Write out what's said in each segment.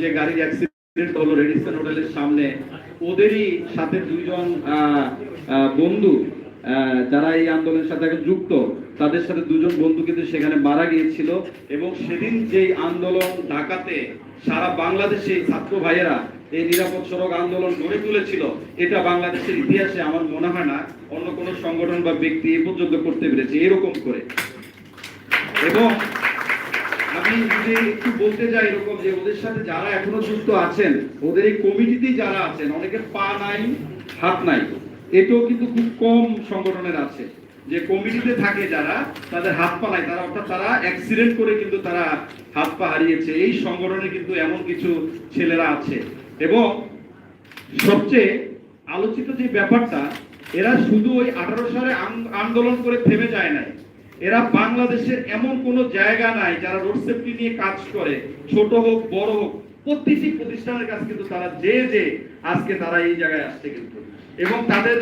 যে গাড়ির অ্যাক্সিডেন্ট হলো রেডিসন হোটেলের সামনে, ওদেরই সাথে দুইজন বন্ধু যারা এই আন্দোলনের সাথে যুক্ত, তাদের সাথে দুজন বন্ধু কিন্তু সেখানে মারা গিয়েছিল এবং সেদিন যেই আন্দোলন ঢাকাতে সারা বাংলাদেশে ছাত্র ভাইয়েরা এই নিরাপদ সড়ক আন্দোলন গড়ে তুলেছিল, এটা বাংলাদেশের ইতিহাসে আমার মনে হয় না অন্য কোনো সংগঠন বা ব্যক্তি এ পর্যন্ত করতে পেরেছে, এরকম করে। এবং আমি একটু বলতে যাই এরকম যে ওদের সাথে যারা এখনও যুক্ত আছেন, ওদের এই কমিটিতেই যারা আছেন অনেকের পা নাই, হাত নাই। এটাও কিন্তু খুব কম সংগঠনের আছে। যে কমিটিতে থাকে যারা, তাদের হাত পা নাই। তারা অর্থাৎ তারা অ্যাক্সিডেন্ট করে কিন্তু তারা হাত পা হারিয়েছে। এই সংগঠনে কিন্তু এমন কিছু ছেলেরা আছে। এবং সবচেয়ে আলোচিত যে ব্যাপারটা, এরা শুধু ওই আঠারো সালে আন্দোলন করে থেমে যায় নাই। এরা বাংলাদেশের এমন কোন জায়গা নাই যারা রোড সেফটি নিয়ে কাজ করে। ছোট হোক, বড় হোক, প্রতিটি প্রতিষ্ঠানের কাছে কিন্তু তারা যে যে আজকে তারা এই জায়গায় আসছে কিন্তু। এবং তাদের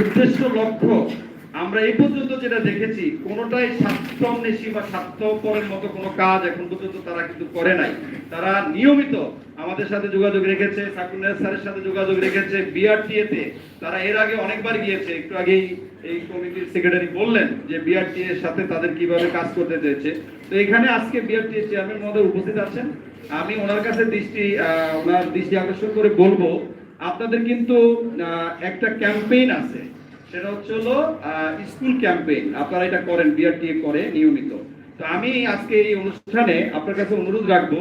উদ্দেশ্য, লক্ষ্য আমরা এই পর্যন্ত যেটা দেখেছি, কোনোটাই স্বার্থন্বেষী বা স্বার্থপরের মতো কোনো কাজ এখন পর্যন্ত তারা কিন্তু করে নাই। তারা নিয়মিত আমাদের সাথে যোগাযোগ রেখেছে সাকুন্নার স্যারের সাথে যোগাযোগ রেখেছে বিআরটিএ তে। তারা এর আগে অনেকবার গিয়েছে, একটু আগেই এই কমিটির সেক্রেটারি বললেন যে বিআরটি এর সাথে তাদের কীভাবে কাজ করতে চেয়েছে। তো এখানে আজকে বিআরটি চেয়ারম্যান মহোদয় উপস্থিত আছেন। আমি ওনার কাছে দৃষ্টি ওনার দৃষ্টি আকর্ষণ করে বলব, আপনাদের কিন্তু একটা ক্যাম্পেইন আছে। সেটা হচ্ছে হলো স্কুল ক্যাম্পেইন। আপনারা এটা করেন, বিআরটিএ করে নিয়মিত। তো আমি আজকে এই অনুষ্ঠানে আপনার কাছে অনুরোধ রাখব,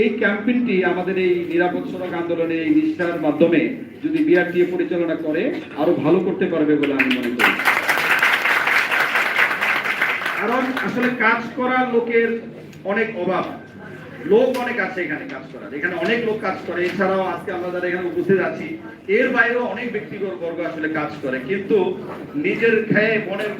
এই ক্যাম্পেইনটি আমাদের এই নিরাপদ সড়ক আন্দোলনে এই নিষ্ঠার মাধ্যমে যদি বিআরটিএ পরিচালনা করে, আরও ভালো করতে পারবে বলে আমি মনে করি। কারণ আসলে কাজ করার লোকের অনেক অভাব। লোক অনেক আছে এখানে কাজ করার। এখানে অনেক লোক কাজ করে। এছাড়াও আজকে আমরা যারা এখানে উপস্থিত আছি, এর বাইরেও অনেক ব্যক্তিগত বর্গ আসলে কাজ করে। কিন্তু নিজের খেয়ে মনের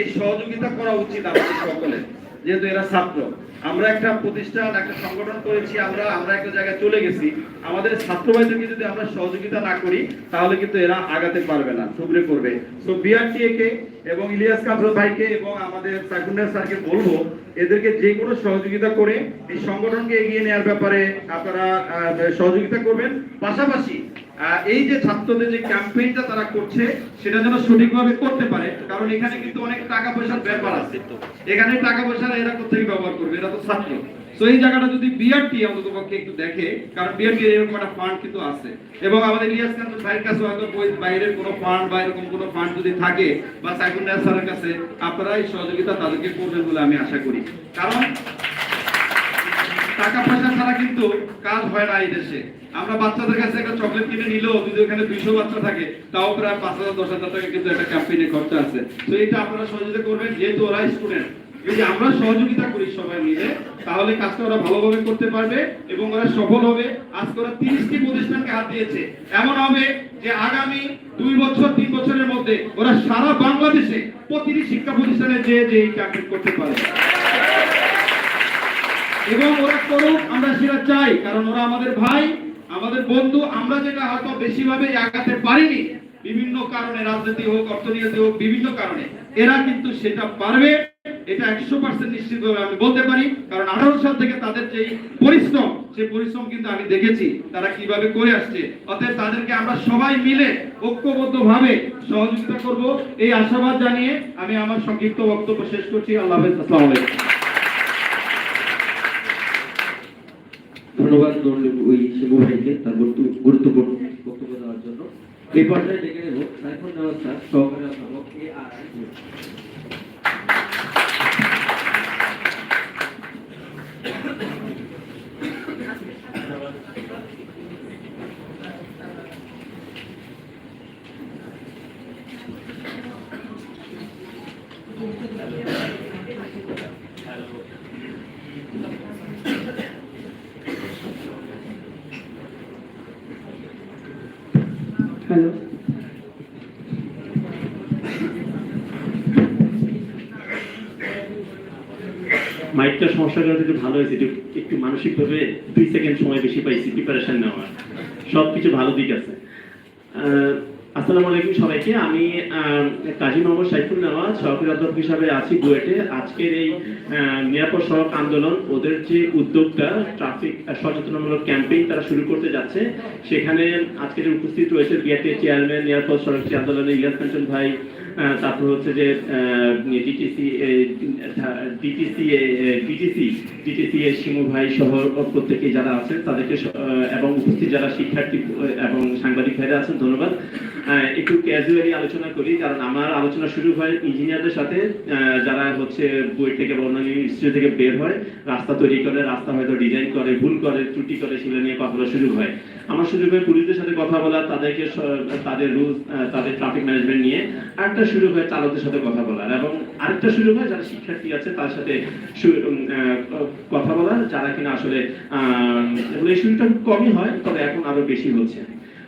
এই সহযোগিতা করা উচিত আমাদের সকলের, যেহেতু এরা ছাত্র। আমরা একটা প্রতিষ্ঠান, একটা সংগঠন করেছি, আমরা আমরা একটা জায়গায় চলে গেছি। আমাদের ছাত্র ভাইদেরকে যদি আমরা সহযোগিতা না করি, তাহলে কিন্তু এরা আগাতে পারবে না, থুবড়ে করবে তো বিআরটিএ কে এবং ইলিয়াস কামরুল ভাইকে এবং আমাদের সাকুন্ডার স্যারকে বলব, এদেরকে যে কোনো সহযোগিতা করে এই সংগঠনকে এগিয়ে নেওয়ার ব্যাপারে আপনারা সহযোগিতা করবেন। পাশাপাশি এই যে ছাত্রদের যে ক্যাম্পেইনটা তারা করছে, সেটা যেন সঠিকভাবে করতে পারে, কারণ এখানে কিন্তু অনেক টাকা পয়সার ব্যাপার আছে। এখানে টাকা পয়সা এরা কোথেকে ব্যবহার করবে? এরা তো ছাত্র। তো এই জায়গাটা যদি বিআরটি অন্তত পক্ষে একটু দেখে, কারণ বিআরটি এরকম একটা ফান্ড কিন্তু আছে। এবং আমাদের ইলিয়াস কান্ত ভাইয়ের কাছে হয়তো বই- বাইরের কোনো ফান্ড বা এরকম কোনো ফান্ড যদি থাকে, বা সাইকুন্ডার স্যারের কাছে আপনারা এই সহযোগিতা তাদেরকে করবেন বলে আমি আশা করি। কারণ টাকা পয়সা ছাড়া কিন্তু কাজ হয় না এই দেশে। আমরা বাচ্চাদের কাছে একটা চকলেট কিনে নিলেও যদি ওখানে দুইশো বাচ্চা থাকে, তাও প্রায় পাঁচ হাজার, দশ হাজার টাকা কিন্তু একটা ক্যাম্পেইনে খরচা আছে। তো এটা আপনারা সহযোগিতা করবেন, যেহেতু ওরা স্টুডেন্ট যদি আমরা সহযোগিতা করি সবাই মিলে, তাহলে কাজটা ওরা ভালোভাবে করতে পারবে এবং ওরা সফল হবে। আজকে ওরা তিরিশটি প্রতিষ্ঠানকে হাত দিয়েছে। এমন হবে যে আগামী দুই বছর, তিন বছরের মধ্যে ওরা সারা বাংলাদেশে প্রতিটি শিক্ষা প্রতিষ্ঠানে যে যে এই ক্যাম্পেইন করতে পারে এবং ওরা করুক, আমরা সেটা চাই, কারণ ওরা আমাদের ভাই, আমাদের বন্ধু, আমরা যেটা হয়তো বেশিভাবে আগাতে পারিনি, বিভিন্ন কারণে, রাজনীতি হোক, অর্থনীতি হোক, বিভিন্ন কারণে, এরা কিন্তু সেটা পারবে, এটা একশো পার্সেন্ট নিশ্চিত ভাবে আমি বলতে পারি, কারণ আঠারো সাল থেকে তাদের যে পরিশ্রম সেই পরিশ্রম কিন্তু আমি দেখেছি, তারা কীভাবে করে আসছে, অতএব তাদেরকে আমরা সবাই মিলে ঐক্যবদ্ধ ভাবে সহযোগিতা করব, এই আশাবাদ জানিয়ে আমি আমার সংক্ষিপ্ত বক্তব্য শেষ করছি, আল্লাহ হাফেজ, আসসালামু আলাইকুম। ধন্যবাদ দণ্ডীয় ওই শিবু ভাইকে তার গুরুত্ব- গুরুত্বপূর্ণ বক্তব্য দেওয়ার জন্য। এই পর্যায়ে ডেকে নেব সাইফুল নেওয়ার স্যার, সহকারী অধ্যাপক এ আর মাইকটা সমস্যা করে যদি ভালো হয়েছে। একটু মানসিকভাবে দুই সেকেন্ড সময় বেশি পাইছি প্রিপারেশন নেওয়ার। সব কিছু ভালো দিক আছে। আসসালামু আলাইকুম সবাইকে। আমি কাজী মোহাম্মদ সাইফুল নওয়াজ সহকারী অধ্যাপক হিসাবে আছি বুয়েটে আজকের এই নিরাপদ সড়ক আন্দোলন, ওদের যে উদ্যোগটা, ট্রাফিক সচেতনমূলক ক্যাম্পেইন তারা শুরু করতে যাচ্ছে। সেখানে আজকে যে উপস্থিত রয়েছে বিআরটি চেয়ারম্যান, নিরাপদ সড়ক আন্দোলনের আন্দোলনে ইলিয়াস কাঞ্চন ভাই তারপর হচ্ছে যে ডিটিসি ডিটিসি ডিটিসি ডিটিসি এর শিমু ভাই সহ প্রত্যেকে যারা আছেন, তাদেরকে এবং উপস্থিত যারা শিক্ষার্থী, এবং সাংবাদিক ভাইরা আছেন, ধন্যবাদ। একটু ক্যাজুয়ালি আলোচনা করি, কারণ আমার আলোচনা শুরু হয় ইঞ্জিনিয়ারদের সাথে যারা হচ্ছে বই থেকে বা অন্যান্য ইনস্টিটিউট থেকে বের হয়, রাস্তা তৈরি করে, রাস্তা হয়তো ডিজাইন করে, ভুল করে, ত্রুটি করে, সেগুলো নিয়ে কথা শুরু হয়। আমার সুযোগ হয় পুলিশদের সাথে কথা বলা তাদেরকে তাদের রুলস তাদের ট্রাফিক ম্যানেজমেন্ট নিয়ে আরেকটা শুরু হয় চালকদের সাথে কথা বলার এবং আরেকটা শুরু হয় যারা শিক্ষার্থী আছে তার সাথে কথা বলার যারা কিনা আসলে আহ, এই খুব কমই হয় তবে এখন আরও বেশি হচ্ছে।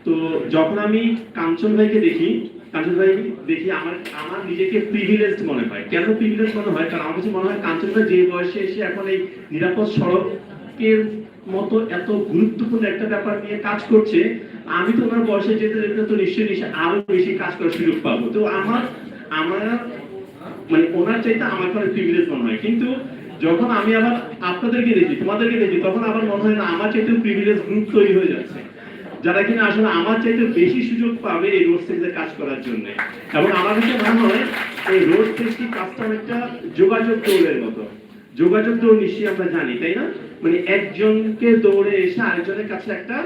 তো যখন আমি কাঞ্চন ভাইকে দেখি কাঞ্চন ভাই দেখি আমার আমার নিজেকে প্রিভিলেজড মনে হয়। কেন প্রিভিলেজ মনে হয়? কারণ আমার কাছে মনে হয় কাঞ্চন ভাই যে বয়সে এসে এখন এই নিরাপদ সড়কের মতো এত গুরুত্বপূর্ণ একটা ব্যাপার নিয়ে কাজ করছে, আমি তো ওনার বয়সে যেতে যেতে তো নিশ্চয়ই নিশ্চয়ই আরও বেশি কাজ করার সুযোগ পাবো। তো আমার আমার মানে ওনার চাইতে আমার কাছে প্রিভিলেজ মনে হয়। কিন্তু যখন আমি আবার আপনাদেরকে দেখি, তোমাদেরকে দেখি, তখন আবার মনে হয় না, আমার চাইতে প্রিভিলেজ গ্রুপ তৈরি হয়ে যাচ্ছে। যারা কিনা আসলে আমার চাইতে বেশি সুযোগ পাবে এই রোড সেফটিতে কাজ করার জন্য। এবং আমার কাছে মনে হয়, এই রোড সেফটি কাজটা অনেকটা যোগাযোগ দৌড়ের মতো। যোগাযোগ দৌড় নিশ্চয়ই আমরা জানি, তাই না? মানে একজনকে দৌড়ে এসে আরেকজনের কাছে একটা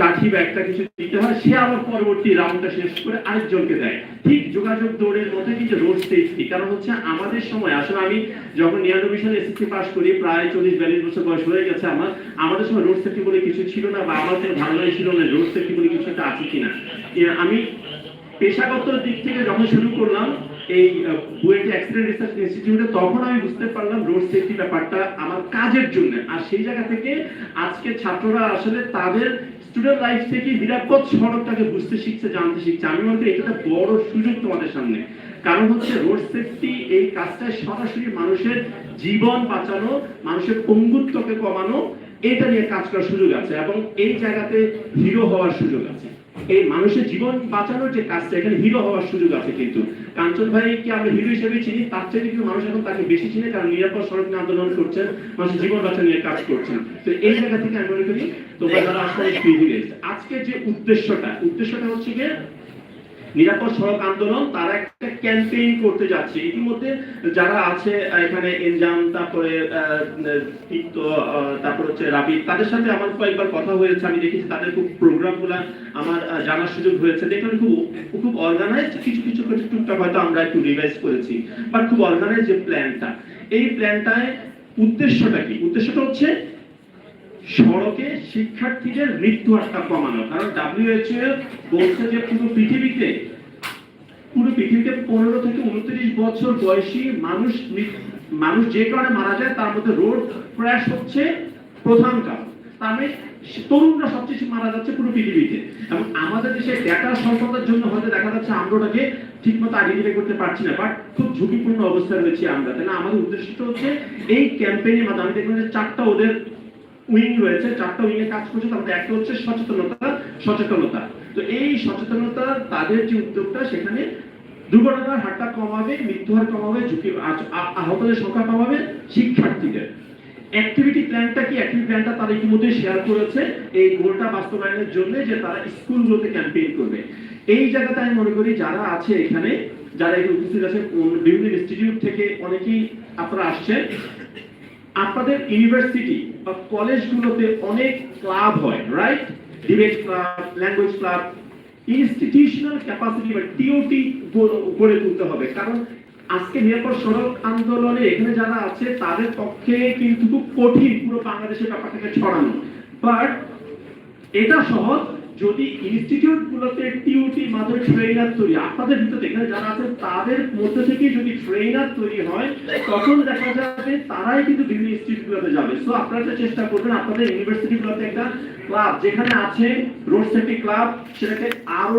কাঠি বা একটা কিছু দিতে হয়, সে আবার পরবর্তী রাউন্ডটা শেষ করে আরেকজনকে দেয়। ঠিক যোগাযোগ দৌড়ের মধ্যে কিছু রোড সেফটি কারণ হচ্ছে আমাদের সময়, আসলে আমি যখন নিরানব্বই সালে এসএসসি পাস করি, প্রায় চল্লিশ বিয়াল্লিশ বছর বয়স হয়ে গেছে আমার, আমাদের সময় রোড সেফটি বলে কিছু ছিল না বা কোনো ধারণাই ছিল না রোড সেফটি বলে কিছু একটা আছে কিনা। আমি পেশাগত দিক থেকে যখন শুরু করলাম, এই বুয়েট অ্যাক্সিডেন্ট রিসার্চ ইনস্টিটিউটে তখন আমি বুঝতে পারলাম রোড সেফটি ব্যাপারটা আমার কাজের জন্য। আর সেই জায়গা থেকে আজকে ছাত্ররা আসলে তাদের স্টুডেন্ট লাইফ থেকে নিরাপদ সড়কটাকে বুঝতে শিখছে, জানতে শিখছে। আমি মনে করি এটা বড় সুযোগ তোমাদের সামনে। কারণ হচ্ছে রোড সেফটি এই কাজটা সরাসরি মানুষের জীবন বাঁচানো, মানুষের পঙ্গুত্বকে কমানো, এটা নিয়ে কাজ করার সুযোগ আছে এবং এই জায়গাতে হিরো হওয়ার সুযোগ আছে। এই মানুষের জীবন বাঁচানোর যে কাজটা এখানে হিরো হওয়ার সুযোগ আছে কিন্তু। কাঞ্চন ভাইকে আমরা হিরো হিসেবে চিনি তার চেয়ে কিন্তু মানুষ এখন তাকে বেশি চিনে কারণ নিরাপদ সড়ক নিয়ে আন্দোলন করছেন মানুষের জীবন বাঁচা নিয়ে কাজ করছেন। তো এই জায়গা থেকে আমি মনে করি তোমরা যারা আসলে আজকে যে উদ্দেশ্যটা উদ্দেশ্যটা হচ্ছে গিয়ে নিরাপদ সড়ক আন্দোলন, তারা একটা ক্যাম্পেইন করতে যাচ্ছে। ইতিমধ্যে যারা আছে এখানে এনজাম, তারপরে তারপর হচ্ছে রাবি তাদের সাথে আমার কয়েকবার কথা হয়েছে, আমি দেখেছি তাদের খুব প্রোগ্রামগুলো আমার জানার সুযোগ হয়েছে। দেখলাম খুব খুব অর্গানাইজড কিছু কিছু কিছু টুকটাক হয়তো আমরা একটু রিভাইজ করেছি। বাট খুব অর্গানাইজ যে প্ল্যানটা এই প্ল্যানটায় উদ্দেশ্যটা কি? উদ্দেশ্যটা হচ্ছে সড়কে শিক্ষার্থীদের মৃত্যু হারটা কমানো। কারণ ডাব্লিউএইচও বলছে যে পুরো পৃথিবীতে, পুরো পৃথিবীতে পনেরো থেকে উনত্রিশ বছর বয়সী মানুষ মানুষ যে কারণে মারা যায়, তার মধ্যে রোড ক্র্যাশ হচ্ছে প্রধান কারণ। তার মানে তরুণরা সবচেয়ে মারা যাচ্ছে পুরো পৃথিবীতে। এবং আমাদের দেশে ডেটা স্বল্পতার জন্য হয়তো দেখা যাচ্ছে আমরা ওটাকে ঠিকমতো আইডেন্টিফাই করতে পারছি না বাট খুব ঝুঁকিপূর্ণ অবস্থায় রয়েছে আমরা। না আমাদের উদ্দেশ্যটা হচ্ছে এই ক্যাম্পেইনের মাধ্যমে, আমি দেখলাম যে চারটা ওদের উইং রয়েছে, চারটা উইং এ কাজ করছে, তার মধ্যে একটা হচ্ছে সচেতনতা সচেতনতা। তো এই সচেতনতা, তাদের যে উদ্যোগটা, সেখানে দুর্ঘটনার হারটা কমাবে মৃত্যু হার কমাবে, ঝুঁকি আহতদের সংখ্যা কমাবে শিক্ষার্থীদের। অ্যাক্টিভিটি প্ল্যানটা কি? অ্যাক্টিভিটি প্ল্যানটা তারা ইতিমধ্যে শেয়ার করেছে। এই গোলটা বাস্তবায়নের জন্য যে তারা স্কুলগুলোতে ক্যাম্পেইন করবে। এই জায়গাতে আমি মনে করি যারা আছে এখানে, যারা এখানে উপস্থিত আছে বিভিন্ন ইনস্টিটিউট থেকে অনেকেই আপনারা আসছেন, আপনাদের ইউনিভার্সিটি বা কলেজগুলোতে অনেক ক্লাব হয় right debate club language club institutional capacity বা টিওটি গড়ে তুলতে হবে। কারণ আজকে নিরাপদ সড়ক আন্দোলনে এখানে যারা আছে, তাদের পক্ষে কিন্তু খুব কঠিন পুরো বাংলাদেশের ব্যাপারটাকে ছড়ানো। বাট এটা সহজ যদি ইনস্টিটিউট গুলোতে টিউটি মাধ্যমে ট্রেনার তৈরি, আপনাদের ভিতরে এখানে যারা আছে তাদের মধ্যে থেকে যদি ট্রেনার তৈরি হয়, তখন দেখা যাবে তারাই কিন্তু বিভিন্ন ইনস্টিটিউট গুলোতে যাবে। সো আপনারা চেষ্টা করবেন, আপনাদের ইউনিভার্সিটি গুলোতে একটা ক্লাব যেখানে আছে রোড সেফটি ক্লাব সেটাকে আরও